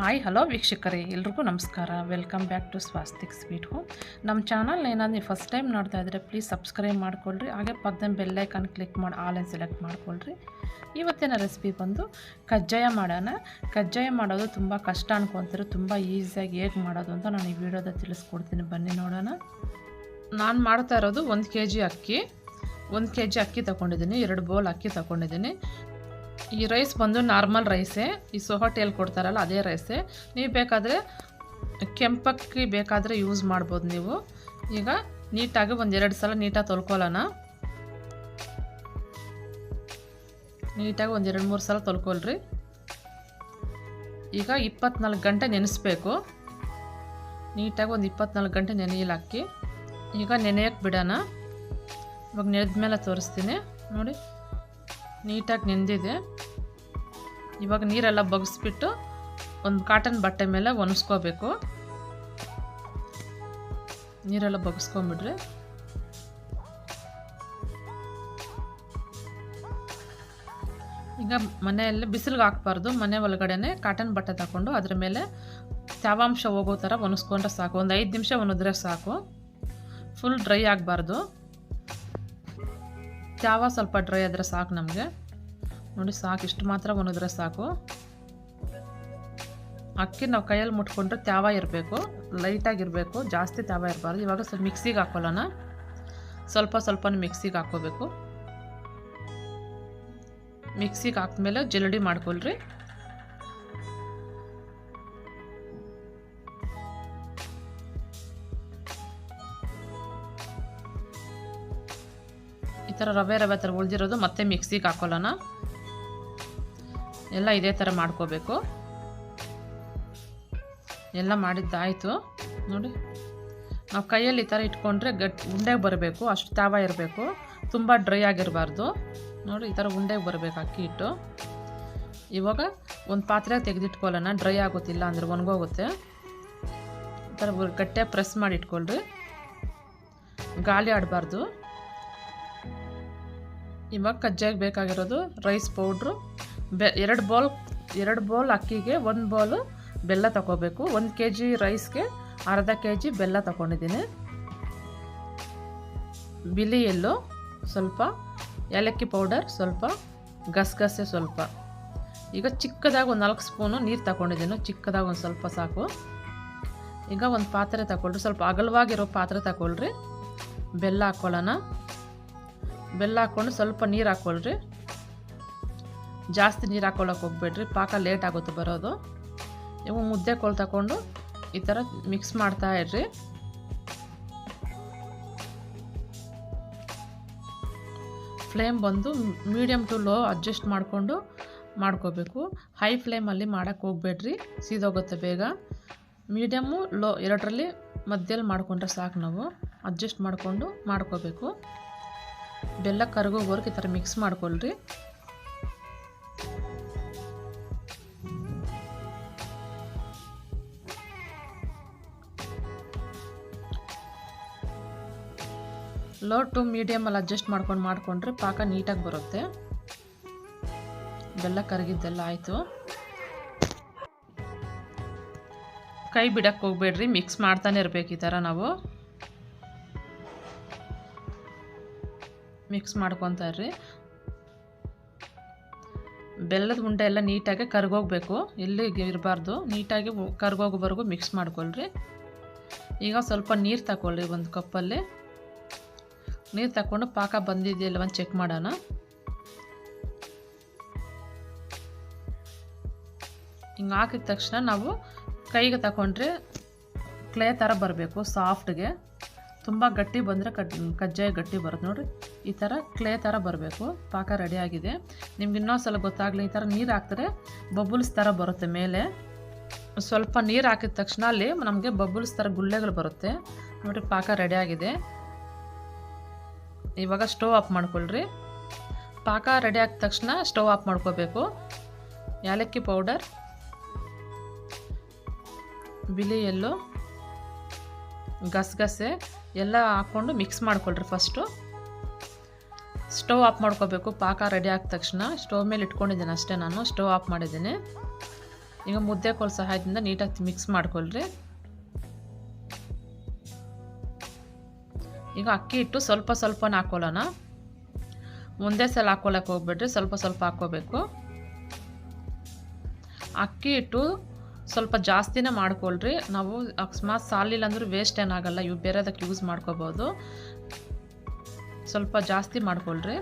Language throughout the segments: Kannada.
ಹಾಯ್, ಹಲೋ ವೀಕ್ಷಕರೇ, ಎಲ್ರಿಗೂ ನಮಸ್ಕಾರ. Welcome back to Swastik sweet home ನಮ್ಮ ಚಾನಲ್ ಏನಾದ್ರು ನೀವು ಫಸ್ಟ್ ಟೈಮ್ ನೋಡ್ತಾ ಇದ್ದರೆ ಪ್ಲೀಸ್ ಸಬ್ಸ್ಕ್ರೈಬ್ ಮಾಡ್ಕೊಳ್ರಿ. ಹಾಗೆ ಪಕ್ಕದ ಬೆಲ್ಲೈಕನ್ ಕ್ಲಿಕ್ ಮಾಡಿ ಆನ್ಲೈನ್ ಸೆಲೆಕ್ಟ್ ಮಾಡ್ಕೊಳ್ರಿ. ಇವತ್ತಿನ ರೆಸಿಪಿ ಬಂದು ಕಜ್ಜಾಯ ಮಾಡೋಣ. ಕಜ್ಜಾಯ ಮಾಡೋದು ತುಂಬ ಕಷ್ಟ ಅನ್ಕೊತಾರೆ, ತುಂಬ ಈಸಿಯಾಗಿ ಹೇಗೆ ಮಾಡೋದು ಅಂತ ನಾನು ಈ ವಿಡಿಯೋದ ತಿಳಿಸ್ಕೊಡ್ತೀನಿ. ಬನ್ನಿ ನೋಡೋಣ. ನಾನು ಮಾಡ್ತಾ ಇರೋದು ಒಂದು ಕೆ ಜಿ ಅಕ್ಕಿ. ಒಂದು ಕೆ ಜಿ ಅಕ್ಕಿ ತಗೊಂಡಿದ್ದೀನಿ, ಎರಡು ಬೌಲ್ ಅಕ್ಕಿ ತಗೊಂಡಿದ್ದೀನಿ. ಈ ರೈಸ್ ಬಂದು ನಾರ್ಮಲ್ ರೈಸೇ. ಈ ಸೊಹಟೆಯಲ್ಲಿ ಕೊಡ್ತಾರಲ್ಲ, ಅದೇ ರೈಸೇ. ನೀವು ಬೇಕಾದರೆ ಕೆಂಪಕ್ಕಿ ಬೇಕಾದರೆ ಯೂಸ್ ಮಾಡ್ಬೋದು ನೀವು. ಈಗ ನೀಟಾಗಿ ಒಂದೆರಡು ಸಲ ನೀಟಾಗಿ ತೊಳ್ಕೊಳ್ಳೋಣ. ನೀಟಾಗಿ ಒಂದೆರಡು ಮೂರು ಸಲ ತೊಳ್ಕೊಳ್ರಿ. ಈಗ ಇಪ್ಪತ್ನಾಲ್ಕು ಗಂಟೆ ನೆನೆಸ್ಬೇಕು. ನೀಟಾಗಿ ಒಂದು ಇಪ್ಪತ್ನಾಲ್ಕು ಗಂಟೆ ನೆನೆಯಲ್ಲಿ ಹಾಕಿ. ಈಗ ನೆನೆಯಕ್ಕೆ ಬಿಡೋಣ. ಇವಾಗ ನೆನೆದ ಮೇಲೆ ತೋರಿಸ್ತೀನಿ. ನೋಡಿ. ನೀಟಾಗಿ ನೆಂದಿದೆ. ಇವಾಗ ನೀರೆಲ್ಲ ಬಗ್ಸ್ಬಿಟ್ಟು ಒಂದು ಕಾಟನ್ ಬಟ್ಟೆ ಮೇಲೆ ಒಣಸ್ಕೋಬೇಕು. ನೀರೆಲ್ಲ ಬಗ್ಸ್ಕೊಂಬಿಡ್ರಿ ಈಗ ಮನೆಯಲ್ಲಿ ಬಿಸಿಲಿಗೆ ಹಾಕ್ಬಾರ್ದು. ಮನೆ ಒಳಗಡೆನೆ ಕಾಟನ್ ಬಟ್ಟೆ ತಗೊಂಡು ಅದ್ರ ಮೇಲೆ ತೇವಾಂಶ ಹೋಗೋ ಥರ ಒಣಸ್ಕೊಂಡ್ರೆ ಸಾಕು. ಒಂದು ಐದು ನಿಮಿಷ ಒಣದ್ರೆ ಸಾಕು. ಫುಲ್ ಡ್ರೈ ಆಗಬಾರ್ದು. ತ್ಯಾವ ಸ್ವಲ್ಪ ಡ್ರೈ ಆದರೆ ಸಾಕು ನಮಗೆ. ನೋಡಿ ಸಾಕು, ಇಷ್ಟು ಮಾತ್ರ ಒಣಗಿದ್ರೆ ಸಾಕು. ಅಕ್ಕಿ ನಾವು ಕೈಯಲ್ಲಿ ಮುಟ್ಕೊಂಡ್ರೆ ತ್ಯಾವ ಇರಬೇಕು ಲೈಟಾಗಿರಬೇಕು ಜಾಸ್ತಿ ತ್ಯಾವ ಇರಬಾರ್ದು. ಇವಾಗ ಸ್ವಲ್ಪ ಮಿಕ್ಸಿಗೆ ಹಾಕೊಳ್ಳೋಣ ಸ್ವಲ್ಪ ಸ್ವಲ್ಪ ಮಿಕ್ಸಿಗೆ ಹಾಕೋಬೇಕು ಮಿಕ್ಸಿಗೆ ಹಾಕ್ಮೇಲೆ ಜಲ್ಡಿ ಮಾಡ್ಕೊಳ್ರಿ. ಥರ ರವೆ ರವೆ ಥರ ಉಳಿದಿರೋದು ಮತ್ತೆ ಮಿಕ್ಸಿಗೆ ಹಾಕೊಳ್ಳೋಣ. ಎಲ್ಲ ಇದೇ ಥರ ಮಾಡ್ಕೋಬೇಕು. ಎಲ್ಲ ಮಾಡಿದ್ದಾಯಿತು. ನೋಡಿ, ನಾವು ಕೈಯಲ್ಲಿ ಈ ಥರ ಇಟ್ಕೊಂಡ್ರೆ ಗಟ್, ಉಂಡೆಗೆ ಬರಬೇಕು, ಅಷ್ಟು ತಾವ ಇರಬೇಕು. ತುಂಬ ಡ್ರೈ ಆಗಿರಬಾರ್ದು. ನೋಡಿ, ಈ ಥರ ಉಂಡೆಗೆ ಬರಬೇಕು ಅಕ್ಕಿ ಹಿಟ್ಟು ಇವಾಗ ಒಂದು ಪಾತ್ರೆ ತೆಗೆದಿಟ್ಕೊಳ್ಳೋಣ, ಡ್ರೈ ಆಗೋತಿಲ್ಲ ಅಂದರೆ ಒಣಗೋಗುತ್ತೆ. ಈ ಥರ ಗಟ್ಟಿಯಾಗಿ ಪ್ರೆಸ್ ಮಾಡಿ ಇಟ್ಕೊಳ್ರಿ. ಗಾಳಿ ಆಡಬಾರ್ದು. ಇವಾಗ ಕಜ್ಜಾಗಿ ಬೇಕಾಗಿರೋದು ರೈಸ್ ಪೌಡ್ರು, ಬೆ, ಎರಡು ಬೌಲ್ ಎರಡು ಬೌಲ್ ಅಕ್ಕಿಗೆ, ಒಂದು ಬೌಲು ಬೆಲ್ಲ ತಗೋಬೇಕು ಒಂದು ಕೆ ಜಿ ರೈಸ್ಗೆ ಅರ್ಧ ಕೆ ಜಿ ಬೆಲ್ಲ ತಗೊಂಡಿದ್ದೀನಿ ಬಿಳಿ ಎಲ್ಲು ಸ್ವಲ್ಪ, ಏಲಕ್ಕಿ ಪೌಡರ್ ಸ್ವಲ್ಪ, ಗಸಗಸೆ ಸ್ವಲ್ಪ. ಈಗ ಚಿಕ್ಕದಾಗಿ ಒಂದು ನಾಲ್ಕು ಸ್ಪೂನು ನೀರು ತಗೊಂಡಿದ್ದೀನಿ ಚಿಕ್ಕದಾಗಿ ಒಂದು ಸ್ವಲ್ಪ ಸಾಕು. ಈಗ ಒಂದು ಪಾತ್ರೆ ತಗೊಳ್ರಿ. ಸ್ವಲ್ಪ ಅಗಲವಾಗಿರೋ ಪಾತ್ರೆ ತಗೊಳ್ರಿ. ಬೆಲ್ಲ ಹಾಕ್ಕೊಳ್ಳೋಣ ಬೆಲ್ಲ ಹಾಕ್ಕೊಂಡು ಸ್ವಲ್ಪ ನೀರು ಹಾಕ್ಕೊಳ್ರಿ. ಜಾಸ್ತಿ ನೀರು ಹಾಕ್ಕೊಳ್ಳೋಕೆ ಹೋಗ್ಬೇಡ್ರಿ. ಪಾಕ ಲೇಟ್ ಆಗುತ್ತೆ ಬರೋದು. ಇವು ಮುದ್ದೆ ಕೋಲ್ ತಗೊಂಡು ಈ ಥರ ಮಿಕ್ಸ್ ಮಾಡ್ತಾ ಇರ್ರಿ. ಫ್ಲೇಮ್ ಬಂದು ಮೀಡಿಯಮ್ ಟು ಲೋ ಅಡ್ಜಸ್ಟ್ ಮಾಡಿಕೊಂಡು ಮಾಡ್ಕೋಬೇಕು. ಹೈ ಫ್ಲೇಮಲ್ಲಿ ಮಾಡೋಕ್ಕೆ ಹೋಗ್ಬೇಡ್ರಿ. ಸೀದೋಗುತ್ತೆ ಬೇಗ. ಮೀಡಿಯಮ್ಮು ಲೋ ಎರಡರಲ್ಲಿ ಮಧ್ಯದಲ್ಲಿ ಮಾಡಿಕೊಂಡ್ರೆ ಸಾಕು ನಾವು. ಅಡ್ಜಸ್ಟ್ ಮಾಡಿಕೊಂಡು ಮಾಡ್ಕೋಬೇಕು. ಬೆಲ್ಲ ಕರಗೋಗೋರ್ಗೆ ಈ ಥರ ಮಿಕ್ಸ್ ಮಾಡ್ಕೊಳ್ರಿ. ಲೋ ಟು ಮೀಡಿಯಮಲ್ಲಿ ಅಡ್ಜಸ್ಟ್ ಮಾಡ್ಕೊಂಡು ಮಾಡಿಕೊಂಡ್ರೆ ಪಾಕ ನೀಟಾಗಿ ಬರುತ್ತೆ. ಬೆಲ್ಲ ಕರಗಿದ್ದೆಲ್ಲ ಆಯಿತು. ಕೈ ಬಿಡಕ್ಕೆ ಹೋಗ್ಬೇಡ್ರಿ, ಮಿಕ್ಸ್ ಮಾಡ್ತಾನೆ ಇರಬೇಕು ಈ ಥರ ನಾವು. ಮಿಕ್ಸ್ ಮಾಡ್ಕೊತಾ ಇರ್ರಿ ಬೆಲ್ಲದ ಉಂಡೆ ಎಲ್ಲ ನೀಟಾಗಿ ಕರ್ಗೋಗ್ಬೇಕು. ಇಲ್ಲಿ ಇರಬಾರ್ದು. ನೀಟಾಗಿ ಕರ್ಗೋಗೋವರೆಗೂ ಮಿಕ್ಸ್ ಮಾಡ್ಕೊಳ್ರಿ. ಈಗ ಸ್ವಲ್ಪ ನೀರು ತಗೊಳ್ರಿ ಒಂದು ಕಪ್ಪಲ್ಲಿ. ನೀರು ತಗೊಂಡು ಪಾಕ ಬಂದಿದೆಯಲ್ಲ ಒಂದು ಚೆಕ್ ಮಾಡೋಣ. ಹಿಂಗೆ ಹಾಕಿದ ತಕ್ಷಣ ನಾವು ಕೈಗೆ ತಗೊಂಡ್ರೆ ಕ್ಲೇ ಥರ ಬರಬೇಕು ಸಾಫ್ಟ್ಗೆ ತುಂಬ ಗಟ್ಟಿ ಬಂದರೆ ಕಜ್ಜಾಯ ಗಟ್ಟಿ ಬರುತ್ತೆ ನೋಡಿರಿ. ಈ ಥರ ಕ್ಲೇ ಥರ ಬರಬೇಕು, ಪಾಕ ರೆಡಿಯಾಗಿದೆ ನಿಮ್ಗೆ ಇನ್ನೊಂದು ಸಲ ಗೊತ್ತಾಗಲಿ ಈ ಥರ ನೀರು ಹಾಕಿದ್ರೆ ಬಬುಲ್ಸ್ ಥರ ಬರುತ್ತೆ ಮೇಲೆ. ಸ್ವಲ್ಪ ನೀರು ಹಾಕಿದ ತಕ್ಷಣ ಅಲ್ಲಿ ನಮಗೆ ಬಬುಲ್ಸ್ ಥರ ಗುಳ್ಳೆಗಳು ಬರುತ್ತೆ. ನೋಡಿ ಪಾಕ ರೆಡಿಯಾಗಿದೆ ಇವಾಗ ಸ್ಟವ್ ಆಫ್ ಮಾಡ್ಕೊಳ್ರಿ. ಪಾಕ ರೆಡಿ ಆದ ತಕ್ಷಣ ಸ್ಟವ್ ಆಫ್ ಮಾಡ್ಕೋಬೇಕು. ಏಲಕ್ಕಿ ಪೌಡರ್ ಬಿಳಿ ಎಲ್ಲು ಗಸಗಸೆ ಎಲ್ಲ ಹಾಕ್ಕೊಂಡು ಮಿಕ್ಸ್ ಮಾಡ್ಕೊಳ್ರಿ ಫಸ್ಟು ಸ್ಟವ್ ಆಫ್ ಮಾಡ್ಕೋಬೇಕು. ಪಾಕ ರೆಡಿ ಆದ ತಕ್ಷಣ ಸ್ಟವ್ ಮೇಲೆ ಇಟ್ಕೊಂಡಿದ್ದೀನಿ ಅಷ್ಟೇ ನಾನು. ಸ್ಟವ್ ಆಫ್ ಮಾಡಿದ್ದೀನಿ. ಈಗ ಮುದ್ದೆ ಕೋಲ್ ಸಹಾಯದಿಂದ ನೀಟಾಗಿ ಮಿಕ್ಸ್ ಮಾಡ್ಕೊಳ್ರಿ. ಈಗ ಅಕ್ಕಿ ಹಿಟ್ಟು ಸ್ವಲ್ಪ ಸ್ವಲ್ಪ ಹಾಕೊಳ್ಳೋಣ. ಒಂದೇ ಸಲ ಹಾಕ್ಕೊಳಕ್ಕೆ ಹೋಗ್ಬೇಡ್ರಿ. ಸ್ವಲ್ಪ ಸ್ವಲ್ಪ ಹಾಕ್ಕೋಬೇಕು. ಅಕ್ಕಿ ಹಿಟ್ಟು ಸ್ವಲ್ಪ ಜಾಸ್ತಿನೇ ಮಾಡ್ಕೊಳ್ರಿ. ನಾವು ಅಕಸ್ಮಾತ್ ಸಾಲಿಲ್ಲ ಅಂದ್ರೆ ವೇಸ್ಟ್ ಏನಾಗಲ್ಲ. ಇವು ಬೇರೆದಕ್ಕೆ ಯೂಸ್ ಮಾಡ್ಕೋಬೋದು. ಸ್ವಲ್ಪ ಜಾಸ್ತಿ ಮಾಡ್ಕೊಳ್ರಿ.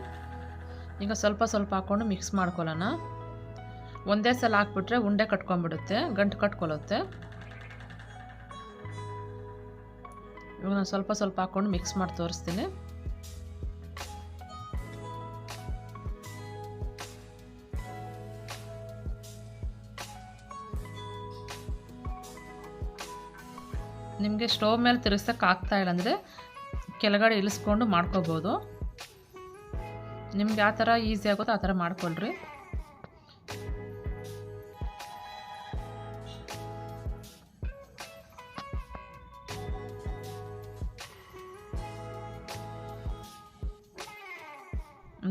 ಈಗ ಸ್ವಲ್ಪ ಸ್ವಲ್ಪ ಹಾಕ್ಕೊಂಡು ಮಿಕ್ಸ್ ಮಾಡ್ಕೊಳ್ಳೋಣ. ಒಂದೇ ಸಲ ಹಾಕ್ಬಿಟ್ರೆ ಉಂಡೆ ಕಟ್ಕೊಂಡ್ಬಿಡುತ್ತೆ, ಗಂಟು ಕಟ್ಕೊಳ್ಳುತ್ತೆ. ಇವಾಗ ನಾನು ಸ್ವಲ್ಪ ಸ್ವಲ್ಪ ಹಾಕ್ಕೊಂಡು ಮಿಕ್ಸ್ ಮಾಡಿ ತೋರಿಸ್ತೀನಿ. ನಿಮಗೆ ಸ್ಟೋವ್ ಮೇಲೆ ತಿರ್ಗ್ಸಕ್ಕೆ ಆಗ್ತಾ ಇಲ್ಲ ಅಂದರೆ ಕೆಳಗಡೆ ಇಳಿಸ್ಕೊಂಡು ಮಾಡ್ಕೋಬೋದು. ನಿಮ್ಗೆ ಯಾವ ಥರ ಈಸಿ ಆಗುತ್ತೋ, ಆ ಥರ ಮಾಡ್ಕೊಳ್ರಿ.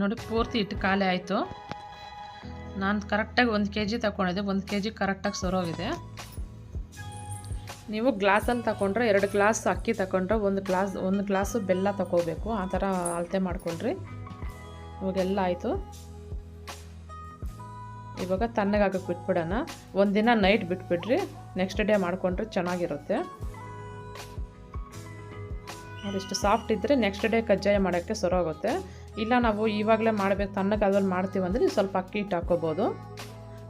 ನೋಡಿ, ಪೂರ್ತಿ ಇಟ್ಟು ಖಾಲಿ ಆಯಿತು. ನಾನು ಕರೆಕ್ಟಾಗಿ ಒಂದು ಕೆ ಜಿ ತಗೊಂಡಿದ್ದೆ ಒಂದು ಕೆ ಜಿ ಕರೆಕ್ಟಾಗಿ ಸರೋಗಿದೆ ನೀವು ಗ್ಲಾಸಲ್ಲಿ ತಗೊಂಡ್ರೆ ಎರಡು ಗ್ಲಾಸ್ ಅಕ್ಕಿ ತಗೊಂಡ್ರೆ ಒಂದು ಗ್ಲಾಸ್, ಒಂದು ಗ್ಲಾಸು ಬೆಲ್ಲ ತಗೋಬೇಕು ಆ ಥರ ಅಳತೆ ಮಾಡ್ಕೊಳ್ರಿ ಇವಾಗೆಲ್ಲ ಆಯಿತು. ಇವಾಗ ತಣ್ಣಗಾಗಕ್ಕೆ ಬಿಟ್ಬಿಡೋಣ. ಒಂದಿನ ನೈಟ್ ಬಿಟ್ಬಿಡ್ರಿ. ನೆಕ್ಸ್ಟ್ ಡೇ ಮಾಡಿಕೊಂಡ್ರೆ ಚೆನ್ನಾಗಿರುತ್ತೆ. ಇಷ್ಟು ಸಾಫ್ಟ್ ಇದ್ದರೆ ನೆಕ್ಸ್ಟ್ ಡೇ ಕಜ್ಜಾಯ ಮಾಡೋಕ್ಕೆ ಸರೋಗುತ್ತೆ. ಇಲ್ಲ ನಾವು ಇವಾಗಲೇ ಮಾಡಬೇಕು ತಣ್ಣಗಾದಲ್ಲಿ ಮಾಡ್ತೀವಂದ್ರೆ ಸ್ವಲ್ಪ ಅಕ್ಕಿ ಇಟ್ಟು ಹಾಕೋಬೋದು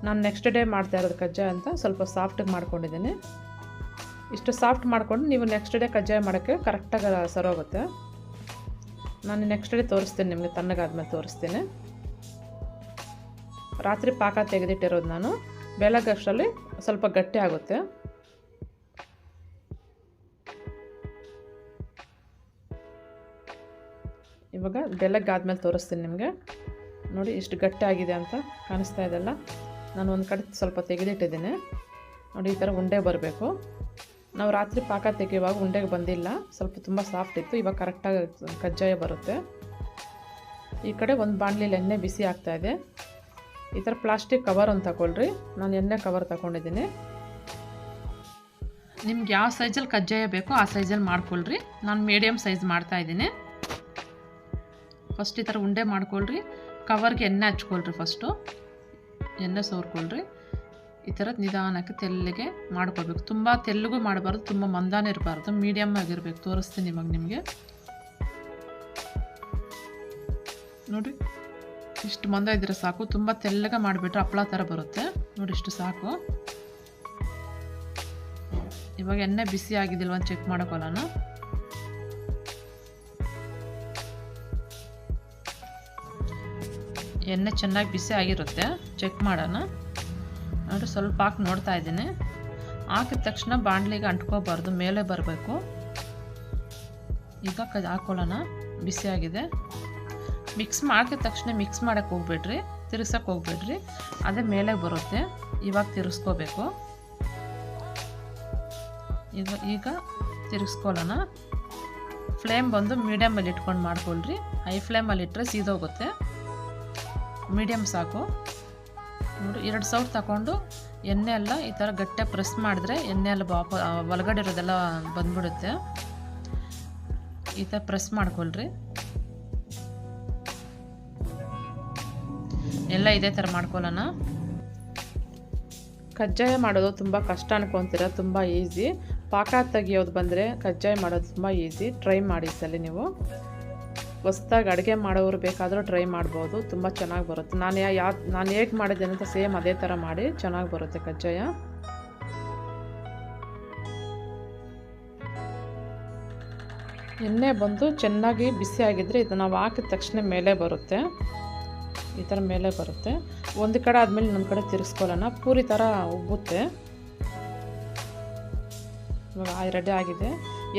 ನಾನು ನೆಕ್ಸ್ಟ್ ಡೇ ಮಾಡ್ತಾ ಇರೋದು ಕಜ್ಜಾಯ ಅಂತ ಸ್ವಲ್ಪ ಸಾಫ್ಟಿಗೆ ಮಾಡ್ಕೊಂಡಿದ್ದೀನಿ. ಇಷ್ಟು ಸಾಫ್ಟ್ ಮಾಡಿಕೊಂಡು ನೀವು ನೆಕ್ಸ್ಟ್ ಡೇ ಕಜ್ಜಾಯ ಮಾಡೋಕ್ಕೆ ಕರೆಕ್ಟಾಗಿ ಸರೋಗುತ್ತೆ ನಾನು ನೆಕ್ಸ್ಟ್ ಡೇ ತೋರಿಸ್ತೀನಿ ನಿಮಗೆ, ತಣ್ಣಗಾದ್ಮೇಲೆ ತೋರಿಸ್ತೀನಿ. ರಾತ್ರಿ ಪಾಕ ತೆಗೆದಿಟ್ಟಿರೋದು ನಾನು. ಬೆಳಗಷ್ಟರಲ್ಲಿ ಸ್ವಲ್ಪ ಗಟ್ಟಿ ಆಗುತ್ತೆ. ಇವಾಗ ಬೆಳಗ್ಗಾದ್ಮೇಲೆ ತೋರಿಸ್ತೀನಿ ನಿಮಗೆ. ನೋಡಿ ಇಷ್ಟು ಗಟ್ಟಿ ಆಗಿದೆ ಅಂತ ಕಾಣಿಸ್ತಾ ಇದೆಲ್ಲ ನಾನು ಒಂದು ಕಡೆ ಸ್ವಲ್ಪ ತೆಗೆದಿಟ್ಟಿದ್ದೀನಿ. ನೋಡಿ ಈ ಥರ ಉಂಡೆ ಬರಬೇಕು. ನಾವು ರಾತ್ರಿ ಪಾಕ ತೆಗೆಯುವಾಗ ಉಂಡೆಗೆ ಬಂದಿಲ್ಲ. ಸ್ವಲ್ಪ ತುಂಬ ಸಾಫ್ಟ್ ಇತ್ತು. ಇವಾಗ ಕರೆಕ್ಟಾಗಿ ಕಜ್ಜಾಯ ಬರುತ್ತೆ. ಈ ಕಡೆ ಒಂದು ಬಾಣಲಿಲಿ ಎಣ್ಣೆ ಬಿಸಿ ಆಗ್ತಾಯಿದೆ ಈ ಥರ ಪ್ಲಾಸ್ಟಿಕ್ ಕವರ್ ಒಂದು ತಗೊಳ್ರಿ. ನಾನು ಎಣ್ಣೆ ಕವರ್ ತಗೊಂಡಿದ್ದೀನಿ. ನಿಮ್ಗೆ ಯಾವ ಸೈಜಲ್ಲಿ ಕಜ್ಜಾಯ ಬೇಕೋ ಆ ಸೈಜಲ್ಲಿ ಮಾಡ್ಕೊಳ್ರಿ. ನಾನು ಮೀಡಿಯಮ್ ಸೈಜ್ ಮಾಡ್ತಾಯಿದ್ದೀನಿ ಫಸ್ಟ್ ಈ ಥರ ಉಂಡೆ ಮಾಡ್ಕೊಳ್ರಿ. ಕವರ್ಗೆ ಎಣ್ಣೆ ಹಚ್ಕೊಳ್ರಿ ಫಸ್ಟು ಎಣ್ಣೆ ಸೋರ್ಕೊಳ್ರಿ ಈ ಥರ ನಿಧಾನಕ್ಕೆ ತೆಲ್ಲಿಗೆ ಮಾಡ್ಕೊಳ್ಬೇಕು. ತುಂಬ ತೆಲ್ಲಿಗೂ ಮಾಡಬಾರ್ದು, ತುಂಬ ಮಂದಾನೇ ಇರಬಾರ್ದು. ಮೀಡಿಯಮ್ ಆಗಿರಬೇಕು. ತೋರಿಸ್ತೀನಿ ಇವಾಗ ನಿಮಗೆ. ನೋಡಿ, ಇಷ್ಟು ಮಂದ ಇದ್ದರೆ ಸಾಕು. ತುಂಬ ತೆಲ್ಲಗೆ ಮಾಡಿಬಿಟ್ರೆ ಹಪ್ಪಳ ಥರ ಬರುತ್ತೆ. ನೋಡಿ, ಇಷ್ಟು ಸಾಕು. ಇವಾಗ ಎಣ್ಣೆ ಬಿಸಿ ಆಗಿದ್ದಿಲ್ವ ಅಂತ ಚೆಕ್ ಮಾಡೋಕೊಳ್ಳೋಣ ಎಣ್ಣೆ ಚೆನ್ನಾಗಿ ಬಿಸಿ ಆಗಿರುತ್ತೆ. ಚೆಕ್ ಮಾಡೋಣ. ನೋಡಿ, ಸ್ವಲ್ಪ ಹಾಕಿ ನೋಡ್ತಾ ಇದ್ದೀನಿ. ಹಾಕಿದ ತಕ್ಷಣ ಬಾಣಲಿಗೆ ಅಂಟ್ಕೋಬಾರ್ದು, ಮೇಲೆ ಬರಬೇಕು. ಈಗ ಕ ಹಾಕೊಳ್ಳೋಣ ಬಿಸಿಯಾಗಿದೆ ಮಿಕ್ಸ್ ಮಾಡಿದ ತಕ್ಷಣ ಮಿಕ್ಸ್ ಮಾಡೋಕ್ಕೆ ಹೋಗ್ಬೇಡ್ರಿ ತಿರ್ಸಕ್ಕೆ ಹೋಗ್ಬೇಡ್ರಿ. ಅದೇ ಮೇಲೆ ಬರುತ್ತೆ, ಇವಾಗ ತಿರ್ಸ್ಕೋಬೇಕು ಈಗ ಈಗ ತಿರ್ಸ್ಕೊಳ್ಳೋಣ ಫ್ಲೇಮ್ ಬಂದು ಮೀಡಿಯಮಲ್ಲಿ ಇಟ್ಕೊಂಡು ಮಾಡ್ಕೊಳ್ರಿ. ಹೈ ಫ್ಲೇಮಲ್ಲಿ ಇಟ್ಟರೆ ಸೀದೋಗುತ್ತೆ. ಮೀಡಿಯಮ್ ಸಾಕು. ನೋಡಿ, ಎರಡು ಸೌಟ್ ತಗೊಂಡು ಎಣ್ಣೆ ಎಲ್ಲ ಈ ಥರ ಗಟ್ಟಿಯಾಗಿ ಪ್ರೆಸ್ ಮಾಡಿದ್ರೆ ಎಣ್ಣೆ ಎಲ್ಲ ಬಾಪ ಒಳಗಡೆ ಇರೋದೆಲ್ಲ ಬಂದ್ಬಿಡುತ್ತೆ. ಈ ಥರ ಪ್ರೆಸ್ ಮಾಡ್ಕೊಳ್ರಿ. ಎಲ್ಲ ಇದೇ ಥರ ಮಾಡ್ಕೊಳ್ಳೋಣ ಕಜ್ಜಾಯ ಮಾಡೋದು ತುಂಬ ಕಷ್ಟ ಅನ್ಕೊತೀರ, ತುಂಬ ಈಸಿ. ಪಾಕ ತೆಗಿಯೋದು ಬಂದರೆ ಕಜ್ಜಾಯ ಮಾಡೋದು ತುಂಬ ಈಸಿ. ಟ್ರೈ ಮಾಡಿ ಸಲ ನೀವು. ಹೊಸ್ದಾಗಿ ಅಡುಗೆ ಮಾಡೋರು ಬೇಕಾದರೂ ಟ್ರೈ ಮಾಡ್ಬೋದು. ತುಂಬ ಚೆನ್ನಾಗಿ ಬರುತ್ತೆ. ನಾನು ಯಾವ ನಾನು ಹೇಗೆ ಮಾಡಿದ್ದೇನೆ ಅಂತ ಸೇಮ್ ಅದೇ ಥರ ಮಾಡಿ ಚೆನ್ನಾಗಿ ಬರುತ್ತೆ ಕಜ್ಜಾಯ. ಎಣ್ಣೆ ಬಂದು ಚೆನ್ನಾಗಿ ಬಿಸಿ ಆಗಿದ್ದರೆ ಇದು ನಾವು ಹಾಕಿದ ತಕ್ಷಣ ಮೇಲೆ ಬರುತ್ತೆ. ಈ ಥರ ಮೇಲೆ ಬರುತ್ತೆ. ಒಂದು ಕಡೆ ಆದಮೇಲೆ ನಮ್ಮ ಕಡೆ ತಿರ್ಸ್ಕೊಳ್ಳೋಣ. ಪೂರಿ ಥರ ಉಬ್ಬುತ್ತೆ. ಇವಾಗ ರೆಡಿ ಆಗಿದೆ.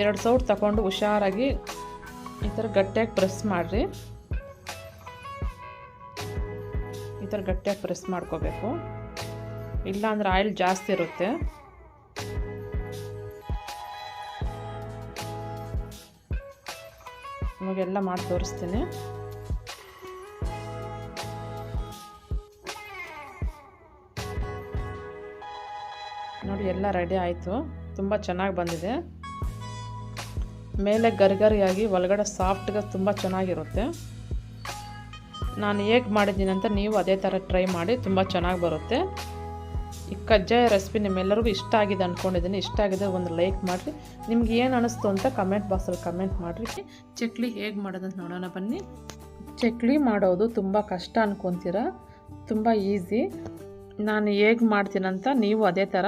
ಎರಡು ಸೌಟ್ ತಗೊಂಡು ಹುಷಾರಾಗಿ ಈ ಥರ ಗಟ್ಟಿಯಾಗಿ ಪ್ರೆಸ್ ಮಾಡಿರಿ. ಈ ಥರ ಗಟ್ಟಿಯಾಗಿ ಪ್ರೆಸ್ ಮಾಡ್ಕೋಬೇಕು. ಇಲ್ಲ ಅಂದರೆ ಆಯಿಲ್ ಜಾಸ್ತಿ ಇರುತ್ತೆ. ಇವಾಗೆಲ್ಲ ಮಾಡಿ ತೋರಿಸ್ತೀನಿ. ನೋಡಿ, ಎಲ್ಲ ರೆಡಿ ಆಯಿತು. ತುಂಬ ಚೆನ್ನಾಗಿ ಬಂದಿದೆ. ಮೇಲೆ ಗರಿಗರಿಯಾಗಿ ಒಳಗಡೆ ಸಾಫ್ಟ್ಗೆ ತುಂಬ ಚೆನ್ನಾಗಿರುತ್ತೆ. ನಾನು ಹೇಗೆ ಮಾಡಿದ್ದೀನಿ ಅಂತ ನೀವು ಅದೇ ಥರ ಟ್ರೈ ಮಾಡಿ, ತುಂಬ ಚೆನ್ನಾಗಿ ಬರುತ್ತೆ. ಈ ಕಜ್ಜಾಯ ರೆಸಿಪಿ ನಿಮ್ಮೆಲ್ಲರಿಗೂ ಇಷ್ಟ ಆಗಿದೆ ಅಂದ್ಕೊಂಡಿದ್ದೀನಿ ಇಷ್ಟ ಆಗಿದೆ ಒಂದು ಲೈಕ್ ಮಾಡಿರಿ. ನಿಮ್ಗೆ ಏನು ಅನ್ನಿಸ್ತು ಅಂತ ಕಮೆಂಟ್ ಬಾಕ್ಸಲ್ಲಿ ಕಮೆಂಟ್ ಮಾಡಿರಿ. ಚಕ್ಲಿ ಹೇಗೆ ಮಾಡೋದಂತ ನೋಡೋಣ ಬನ್ನಿ. ಚಕ್ಲಿ ಮಾಡೋದು ತುಂಬ ಕಷ್ಟ ಅನ್ಕೊತೀರ? ತುಂಬ ಈಸಿ. ನಾನು ಹೇಗೆ ಮಾಡ್ತೀನಂತ ನೀವು ಅದೇ ಥರ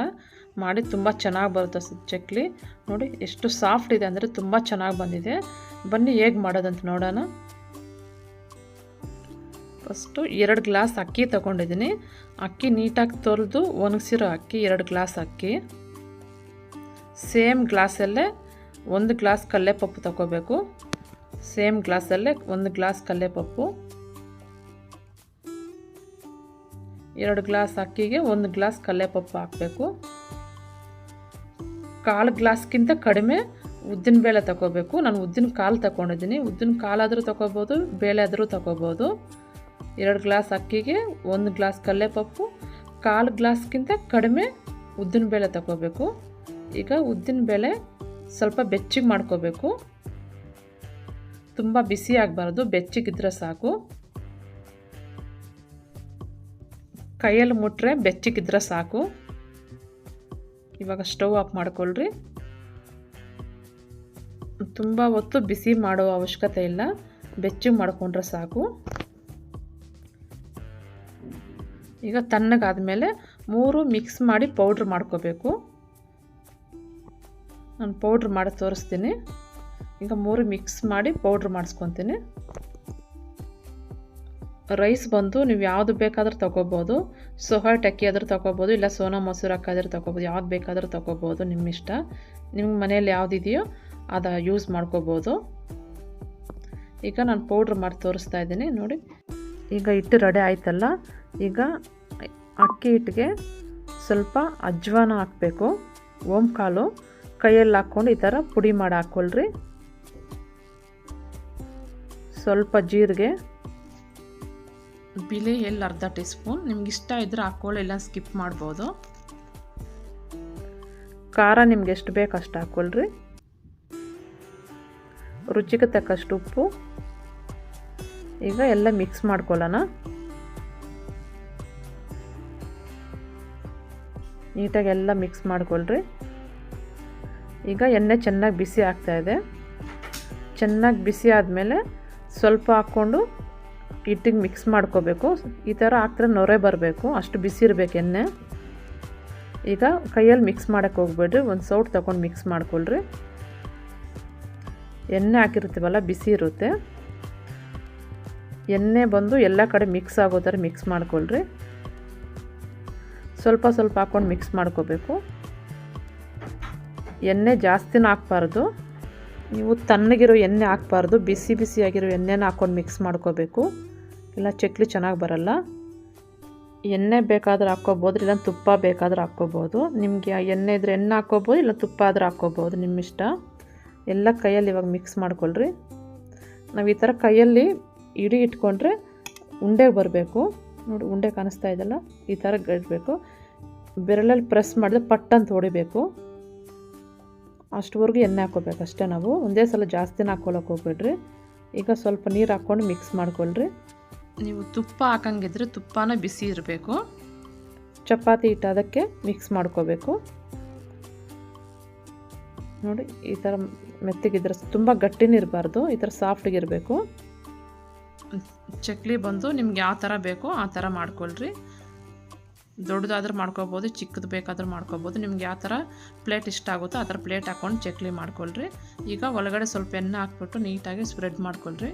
ಮಾಡಿ ತುಂಬ ಚೆನ್ನಾಗಿ ಬರುತ್ತೆ ಚಕ್ಲಿ. ನೋಡಿ ಎಷ್ಟು ಸಾಫ್ಟ್ ಇದೆ ಅಂದರೆ ತುಂಬ ಚೆನ್ನಾಗಿ ಬಂದಿದೆ. ಬನ್ನಿ ಹೇಗೆ ಮಾಡೋದಂತ ನೋಡೋಣ. ಫಸ್ಟು ಎರಡು ಗ್ಲಾಸ್ ಅಕ್ಕಿ ತಗೊಂಡಿದ್ದೀನಿ. ಅಕ್ಕಿ ನೀಟಾಗಿ ತೊರೆದು ಒಣಗಿಸಿರೋ ಅಕ್ಕಿ ಎರಡು ಗ್ಲಾಸ್ ಅಕ್ಕಿ. ಸೇಮ್ ಗ್ಲಾಸಲ್ಲೇ ಒಂದು ಗ್ಲಾಸ್ ಕಲ್ಲೆಪಪ್ಪು ತಗೋಬೇಕು ಸೇಮ್ ಗ್ಲಾಸಲ್ಲೇ ಒಂದು ಗ್ಲಾಸ್ ಕಲ್ಲೆಪಪ್ಪು. ಎರಡು ಗ್ಲಾಸ್ ಅಕ್ಕಿಗೆ ಒಂದು ಗ್ಲಾಸ್ ಕಲ್ಲೆಪಪ್ಪು ಹಾಕಬೇಕು. ಕಾಲು ಗ್ಲಾಸ್ಗಿಂತ ಕಡಿಮೆ ಉದ್ದಿನ ಬೇಳೆ ತಗೋಬೇಕು. ನಾನು ಉದ್ದಿನ ಕಾಲು ತಗೊಂಡಿದ್ದೀನಿ. ಉದ್ದಿನ ಕಾಲಾದರೂ ತಗೋಬೋದು ಬೇಳೆ ಆದರೂ ತಗೋಬೋದು. ಎರಡು ಗ್ಲಾಸ್ ಅಕ್ಕಿಗೆ ಒಂದು ಗ್ಲಾಸ್ ಕಲ್ಲೆಪಪ್ಪು. ಕಾಲು ಗ್ಲಾಸ್ಗಿಂತ ಕಡಿಮೆ ಉದ್ದಿನ ಬೇಳೆ ತಗೋಬೇಕು. ಈಗ ಉದ್ದಿನ ಬೇಳೆ ಸ್ವಲ್ಪ ಬೆಚ್ಚಿಗೆ ಮಾಡ್ಕೋಬೇಕು. ತುಂಬ ಬಿಸಿ ಆಗಬಾರ್ದು, ಬೆಚ್ಚಗಿದ್ರೆ ಸಾಕು. ಕೈಯಲ್ಲಿ ಮುಟ್ಟರೆ ಬೆಚ್ಚಗಿದ್ರೆ ಸಾಕು. ಇವಾಗ ಸ್ಟವ್ ಆಫ್ ಮಾಡ್ಕೊಳ್ರಿ. ತುಂಬ ಹೊತ್ತು ಬಿಸಿ ಮಾಡೋ ಅವಶ್ಯಕತೆ ಇಲ್ಲ. ಬೆಚ್ಚಗೆ ಮಾಡಿಕೊಂಡ್ರೆ ಸಾಕು. ಈಗ ತಣ್ಣಗಾದಮೇಲೆ ಮೂರು ಮಿಕ್ಸ್ ಮಾಡಿ ಪೌಡ್ರ್ ಮಾಡ್ಕೋಬೇಕು. ನಾನು ಪೌಡ್ರ್ ಮಾಡಿ ತೋರಿಸ್ತೀನಿ. ಈಗ ಮೂರು ಮಿಕ್ಸ್ ಮಾಡಿ ಪೌಡ್ರ್ ಮಾಡಿಸ್ಕೊತೀನಿ. ರೈಸ್ ಬಂದು ನೀವು ಯಾವುದು ಬೇಕಾದರೂ ತೊಗೋಬೋದು. ಸೋಹಾ ಟಕ್ಕಿ ಆದರೂ ತೊಗೋಬೋದು, ಇಲ್ಲ ಸೋನಾ ಮೊಸರು ಹಾಕಾದ್ರೂ ತೊಗೋಬೋದು, ಯಾವ್ದು ಬೇಕಾದರೂ ತೊಗೋಬೋದು, ನಿಮ್ಮ ಇಷ್ಟ. ನಿಮ್ಮ ಮನೇಲಿ ಯಾವುದಿದೆಯೋ ಅದು ಯೂಸ್ ಮಾಡ್ಕೋಬೋದು. ಈಗ ನಾನು ಪೌಡ್ರ್ ಮಾಡಿ ತೋರಿಸ್ತಾ ಇದ್ದೀನಿ, ನೋಡಿ. ಈಗ ಹಿಟ್ಟು ರೆಡಿ ಆಯ್ತಲ್ಲ, ಈಗ ಅಕ್ಕಿ ಹಿಟ್ಟಿಗೆ ಸ್ವಲ್ಪ ಅಜ್ವಾನ ಹಾಕಬೇಕು. ಓಂಕಾಲು ಕೈಯಲ್ಲಿ ಹಾಕ್ಕೊಂಡು ಈ ಥರ ಪುಡಿ ಮಾಡಿ ಹಾಕ್ಕೊಳ್ರಿ. ಸ್ವಲ್ಪ ಜೀರಿಗೆ ಬಿಳಿ ಎಲ್ಲಿ ಅರ್ಧ ಟೀ ಸ್ಪೂನ್ ನಿಮ್ಗೆ ಇಷ್ಟ ಇದ್ದರೆ ಹಾಕ್ಕೊಳ್ಳಿ ಇಲ್ಲ ಸ್ಕಿಪ್ ಮಾಡ್ಬೋದು. ಖಾರ ನಿಮ್ಗೆ ಎಷ್ಟು ಬೇಕು ಅಷ್ಟು ಹಾಕ್ಕೊಳ್ರಿ ರುಚಿಗೆ ತಕ್ಕಷ್ಟು ಉಪ್ಪು. ಈಗ ಎಲ್ಲ ಮಿಕ್ಸ್ ಮಾಡ್ಕೊಳ್ಳೋಣ. ನೀಟಾಗಿ ಎಲ್ಲ ಮಿಕ್ಸ್ ಮಾಡ್ಕೊಳ್ರಿ. ಈಗ ಎಣ್ಣೆ ಚೆನ್ನಾಗಿ ಬಿಸಿ ಆಗ್ತಾಯಿದೆ ಚೆನ್ನಾಗಿ ಬಿಸಿ ಆದಮೇಲೆ ಸ್ವಲ್ಪ ಹಾಕ್ಕೊಂಡು ಹಿಟ್ಟಿಗೆ ಮಿಕ್ಸ್ ಮಾಡ್ಕೋಬೇಕು. ಈ ಥರ ಹಾಕ್ತಾರೆ ನೊರೆ ಬರಬೇಕು. ಅಷ್ಟು ಬಿಸಿ ಇರಬೇಕು ಎಣ್ಣೆ. ಈಗ ಕೈಯಲ್ಲಿ ಮಿಕ್ಸ್ ಮಾಡೋಕ್ಕೆ ಹೋಗ್ಬೇಡ್ರಿ. ಒಂದು ಸೌಟ್ ತೊಗೊಂಡು ಮಿಕ್ಸ್ ಮಾಡ್ಕೊಳ್ರಿ. ಎಣ್ಣೆ ಹಾಕಿರ್ತೀವಲ್ಲ, ಬಿಸಿ ಇರುತ್ತೆ. ಎಣ್ಣೆ ಬಂದು ಎಲ್ಲ ಕಡೆ ಮಿಕ್ಸ್ ಆಗೋ ಥರ ಮಿಕ್ಸ್ ಮಾಡ್ಕೊಳ್ರಿ. ಸ್ವಲ್ಪ ಸ್ವಲ್ಪ ಹಾಕ್ಕೊಂಡು ಮಿಕ್ಸ್ ಮಾಡ್ಕೋಬೇಕು. ಎಣ್ಣೆ ಜಾಸ್ತಿನೂ ಹಾಕ್ಬಾರ್ದು. ನೀವು ತಣ್ಣಗಿರೋ ಎಣ್ಣೆ ಹಾಕ್ಬಾರ್ದು. ಬಿಸಿ ಬಿಸಿಯಾಗಿರೋ ಎಣ್ಣೆನ ಹಾಕ್ಕೊಂಡು ಮಿಕ್ಸ್ ಮಾಡ್ಕೋಬೇಕು. ಇಲ್ಲ, ಚಕ್ಲಿ ಚೆನ್ನಾಗಿ ಬರಲ್ಲ. ಎಣ್ಣೆ ಬೇಕಾದ್ರೆ ಹಾಕ್ಕೋಬೋದು, ಇಲ್ಲ ತುಪ್ಪ ಬೇಕಾದ್ರೆ ಹಾಕ್ಕೋಬೋದು. ನಿಮಗೆ ಎಣ್ಣೆ ಇದ್ರೆ ಎಣ್ಣೆ ಹಾಕ್ಕೋಬೋದು, ಇಲ್ಲ ತುಪ್ಪ ಆದರೆ ಹಾಕ್ಕೋಬೋದು ನಿಮ್ಮ ಇಷ್ಟ ಎಲ್ಲ ಕೈಯಲ್ಲಿ ಇವಾಗ ಮಿಕ್ಸ್ ಮಾಡ್ಕೊಳ್ರಿ. ನಾವು ಈ ಥರ ಕೈಯಲ್ಲಿ ಇಡಿ ಇಟ್ಕೊಂಡ್ರೆ ಉಂಡೆಗೆ ಬರಬೇಕು. ನೋಡಿ, ಉಂಡೆ ಕಾಣಿಸ್ತಾ ಇದೆಲ್ಲ ಈ ಥರ ಗಡ್ಬೇಕು ಬೆರಳಲ್ಲಿ ಪ್ರೆಸ್ ಮಾಡಿದ್ರೆ ಪಟ್ ಅಂತ ಹೊಡಿಬೇಕು. ಅಷ್ಟುವರೆಗೂ ಎಣ್ಣೆ ಹಾಕ್ಕೋಬೇಕು ಅಷ್ಟೇ ನಾವು. ಒಂದೇ ಸಲ ಜಾಸ್ತಿನ ಹಾಕ್ಕೊಳಕ್ಕೆ ಹೋಗ್ಬೇಡ್ರಿ. ಈಗ ಸ್ವಲ್ಪ ನೀರು ಹಾಕ್ಕೊಂಡು ಮಿಕ್ಸ್ ಮಾಡ್ಕೊಳ್ರಿ. ನೀವು ತುಪ್ಪ ಹಾಕಂಗಿದ್ರೆ ತುಪ್ಪನ ಬಿಸಿ ಇರಬೇಕು. ಚಪಾತಿ ಹಿಟ್ಟು ಅದಕ್ಕೆ ಮಿಕ್ಸ್ ಮಾಡ್ಕೋಬೇಕು. ನೋಡಿ ಈ ಥರ ಮೆತ್ತಗಿದ್ರೆ ತುಂಬ ಗಟ್ಟಿನೂ ಇರಬಾರ್ದು ಈ ಥರ ಸಾಫ್ಟಿಗಿರಬೇಕು ಚಕ್ಲಿ ಬಂದು ನಿಮ್ಗೆ ಯಾವ ಥರ ಬೇಕೋ ಆ ಥರ ಮಾಡ್ಕೊಳ್ರಿ. ದೊಡ್ಡದಾದ್ರೂ ಮಾಡ್ಕೋಬೋದು ಚಿಕ್ಕದು ಬೇಕಾದರೂ ಮಾಡ್ಕೋಬೋದು ನಿಮ್ಗೆ ಯಾವ ಥರ ಪ್ಲೇಟ್ ಇಷ್ಟ ಆಗುತ್ತೋ ಆ ಥರ ಪ್ಲೇಟ್ ಹಾಕ್ಕೊಂಡು ಚಕ್ಲಿ ಮಾಡ್ಕೊಳ್ರಿ. ಈಗ ಒಳಗಡೆ ಸ್ವಲ್ಪ ಎಣ್ಣೆ ಹಾಕ್ಬಿಟ್ಟು ನೀಟಾಗಿ ಸ್ಪ್ರೆಡ್ ಮಾಡ್ಕೊಳ್ರಿ.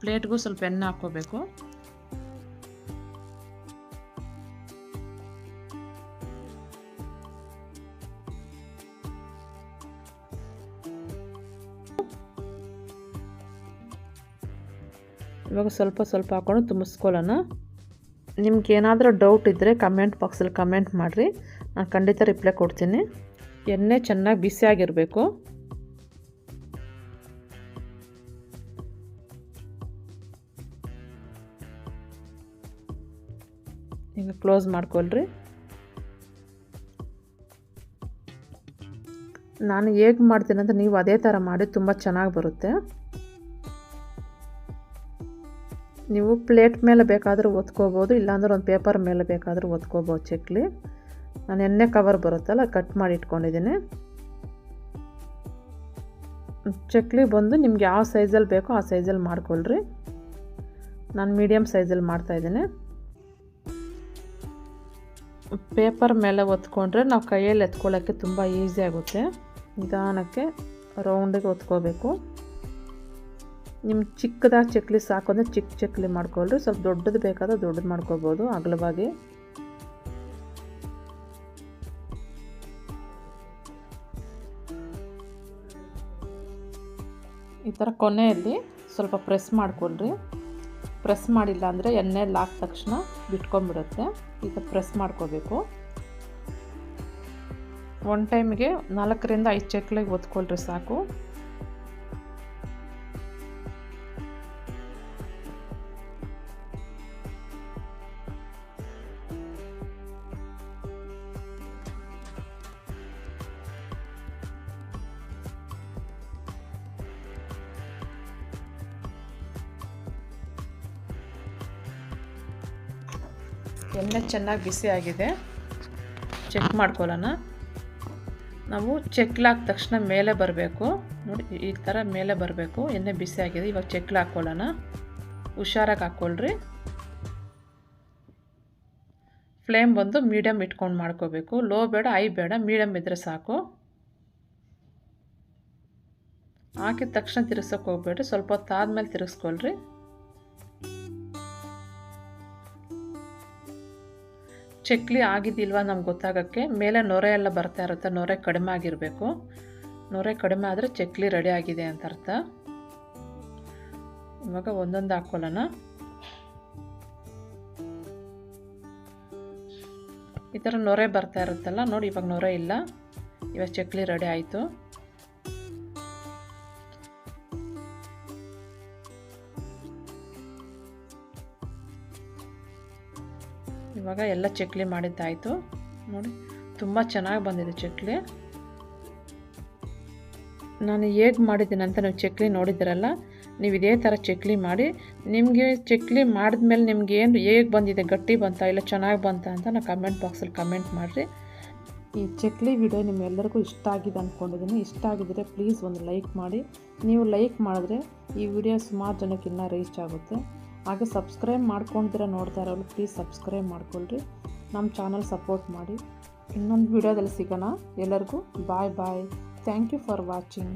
ಪ್ಲೇಟ್ಗೂ ಸ್ವಲ್ಪ ಎಣ್ಣೆ ಹಾಕ್ಕೋಬೇಕು. ಇವಾಗ ಸ್ವಲ್ಪ ಸ್ವಲ್ಪ ಹಾಕ್ಕೊಂಡು ತುಂಬಿಸ್ಕೊಳ್ಳೋಣ. ನಿಮ್ಗೆ ಏನಾದರೂ ಡೌಟ್ ಇದ್ದರೆ ಕಮೆಂಟ್ ಬಾಕ್ಸಲ್ಲಿ ಕಮೆಂಟ್ ಮಾಡಿರಿ. ನಾನು ಖಂಡಿತ ರಿಪ್ಲೈ ಕೊಡ್ತೀನಿ. ಎಣ್ಣೆ ಚೆನ್ನಾಗಿ ಬಿಸಿಯಾಗಿರಬೇಕು ಕ್ಲೋಸ್ ಮಾಡ್ಕೊಳ್ರಿ ನಾನು ಹೇಗೆ ಮಾಡ್ತೀನಿ ಅಂತ ನೀವು ಅದೇ ಥರ ಮಾಡಿ ತುಂಬ ಚೆನ್ನಾಗಿ ಬರುತ್ತೆ. ನೀವು ಪ್ಲೇಟ್ ಮೇಲೆ ಬೇಕಾದರೂ ಒತ್ಕೋಬೋದು, ಇಲ್ಲಾಂದ್ರೆ ಒಂದು ಪೇಪರ್ ಮೇಲೆ ಬೇಕಾದರೂ ಒತ್ಕೋಬೋದು ಚಕ್ಲಿ ನಾನು ಎಣ್ಣೆ ಕವರ್ ಬರುತ್ತಲ್ಲ ಕಟ್ ಮಾಡಿ ಇಟ್ಕೊಂಡಿದ್ದೀನಿ. ಚಕ್ಲಿ ಬಂದು ನಿಮ್ಗೆ ಯಾವ ಸೈಜಲ್ಲಿ ಬೇಕೋ ಆ ಸೈಜಲ್ಲಿ ಮಾಡ್ಕೊಳ್ರಿ. ನಾನು ಮೀಡಿಯಮ್ ಸೈಜಲ್ಲಿ ಮಾಡ್ತಾಯಿದ್ದೀನಿ ಪೇಪರ್ ಮೇಲೆ ಒತ್ಕೊಂಡ್ರೆ ನಾವು ಕೈಯಲ್ಲಿ ಎತ್ಕೊಳ್ಳೋಕ್ಕೆ ತುಂಬ ಈಸಿ ಆಗುತ್ತೆ. ನಿಧಾನಕ್ಕೆ ರೌಂಡಿಗೆ ಒತ್ಕೋಬೇಕು. ನಿಮ್ಮ ಚಿಕ್ಕದಾಗಿ ಚಕ್ಲಿ ಸಾಕು ಅಂದರೆ ಚಿಕ್ಕ ಚಕ್ಲಿ ಮಾಡ್ಕೊಳ್ರಿ. ಸ್ವಲ್ಪ ದೊಡ್ಡದು ಬೇಕಾದ್ರೆ ದೊಡ್ಡದು ಮಾಡ್ಕೋಬೋದು ಅಗಲವಾಗಿ. ಈ ಥರ ಕೊನೆಯಲ್ಲಿ ಸ್ವಲ್ಪ ಪ್ರೆಸ್ ಮಾಡ್ಕೊಳ್ರಿ. ಪ್ರೆಸ್ ಮಾಡಿಲ್ಲ ಅಂದರೆ ಎಣ್ಣೆಯಲ್ಲಿ ಹಾಕಿದ ತಕ್ಷಣ ಬಿಟ್ಕೊಂಡ್ಬಿಡುತ್ತೆ. ಈಗ ಪ್ರೆಸ್ ಮಾಡ್ಕೋಬೇಕು. ಒನ್ ಟೈಮಿಗೆ ನಾಲ್ಕರಿಂದ ಐದು ಚಕ್ಲಿಗೆ ಒತ್ಕೊಳ್ರಿ ಸಾಕು. ಎಣ್ಣೆ ಚೆನ್ನಾಗಿ ಬಿಸಿ ಆಗಿದೆ. ಚೆಕ್ ಮಾಡ್ಕೊಳ್ಳೋಣ. ನಾವು ಚೆಕ್ಲಾಕ್ ತಕ್ಷಣ ಮೇಲೆ ಬರಬೇಕು. ನೋಡಿ, ಈ ಥರ ಮೇಲೆ ಬರಬೇಕು. ಎಣ್ಣೆ ಬಿಸಿ ಆಗಿದೆ. ಇವಾಗ ಚೆಕ್ಲಿ ಹಾಕ್ಕೊಳ್ಳೋಣ ಹುಷಾರಾಗಿ ಹಾಕ್ಕೊಳ್ರಿ. ಫ್ಲೇಮ್ ಬಂದು ಮೀಡಿಯಮ್ ಇಟ್ಕೊಂಡು ಮಾಡ್ಕೋಬೇಕು. ಲೋ ಬೇಡ ಐ ಬೇಡ. ಮೀಡಿಯಮ್ ಇದ್ದರೆ ಸಾಕು. ಹಾಕಿದ ತಕ್ಷಣ ತಿರ್ಸೋಕೆ ಹೋಗ್ಬೇಡ್ರಿ. ಸ್ವಲ್ಪ ಹೊತ್ತು ಆದಮೇಲೆ ತಿರ್ಗಿಸ್ಕೊಳ್ರಿ. ಚಕ್ಲಿ ಆಗಿದ್ದಿಲ್ವಾ ನಮ್ಗೆ ಗೊತ್ತಾಗೋಕ್ಕೆ. ಮೇಲೆ ನೊರೆ ಎಲ್ಲ ಬರ್ತಾ ಇರುತ್ತೆ, ನೊರೆ ಕಡಿಮೆ ಆಗಿರಬೇಕು. ನೊರೆ ಕಡಿಮೆ ಆದರೆ ಚಕ್ಲಿ ರೆಡಿ ಆಗಿದೆ ಅಂತ ಅರ್ಥ. ಇವಾಗ ಒಂದೊಂದು ಹಾಕ್ಕೊಳ್ಳೋಣ ಈ ಥರ ನೊರೆ ಬರ್ತಾ ಇರುತ್ತಲ್ಲ, ನೋಡಿ ಇವಾಗ ನೊರೆ ಇಲ್ಲ. ಇವಾಗ ಚಕ್ಲಿ ರೆಡಿ ಆಯಿತು. ಇವಾಗ ಎಲ್ಲ ಚಕ್ಲಿ ಮಾಡಿದ್ದಾಯಿತು. ನೋಡಿ, ತುಂಬ ಚೆನ್ನಾಗಿ ಬಂದಿದೆ ಚಕ್ಲಿ. ನಾನು ಹೇಗೆ ಮಾಡಿದ್ದೀನಿ ಅಂತ ನೀವು ಚಕ್ಲಿ ನೋಡಿದ್ದೀರಲ್ಲ, ನೀವು ಇದೇ ಥರ ಚಕ್ಲಿ ಮಾಡಿ, ನಿಮಗೆ ಚಕ್ಲಿ ಮಾಡಿದ್ಮೇಲೆ ನಿಮ್ಗೆ ಏನು ಹೇಗೆ ಬಂದಿದೆ, ಗಟ್ಟಿ ಬಂತಾ ಇಲ್ಲ ಚೆನ್ನಾಗಿ ಬಂತಾ ಅಂತ ನಾನು ಕಮೆಂಟ್ ಬಾಕ್ಸಲ್ಲಿ ಕಮೆಂಟ್ ಮಾಡಿರಿ. ಈ ಚಕ್ಲಿ ವಿಡಿಯೋ ನಿಮ್ಮೆಲ್ಲರಿಗೂ ಇಷ್ಟ ಆಗಿದೆ ಅಂದ್ಕೊಂಡಿದ್ದೀನಿ ಇಷ್ಟ ಆಗಿದ್ದರೆ ಪ್ಲೀಸ್ ಒಂದು ಲೈಕ್ ಮಾಡಿ. ನೀವು ಲೈಕ್ ಮಾಡಿದ್ರೆ ಈ ವಿಡಿಯೋ ಸುಮಾರು ಜನಕ್ಕೆ ಇನ್ನೂ ರೀಚ್ ಆಗುತ್ತೆ. ಹಾಗೆ ಸಬ್ಸ್ಕ್ರೈಬ್ ಮಾಡ್ಕೊಂಡಿರ ನೋಡ್ತಾ ಇರೋರು ಪ್ಲೀಸ್ ಸಬ್ಸ್ಕ್ರೈಬ್ ಮಾಡ್ಕೊಳ್ರಿ. ನಮ್ಮ ಚಾನಲ್ ಸಪೋರ್ಟ್ ಮಾಡಿ. ಇನ್ನೊಂದು ವಿಡಿಯೋದಲ್ಲಿ ಸಿಗೋಣ. ಎಲ್ಲರಿಗೂ bye bye thank you for watching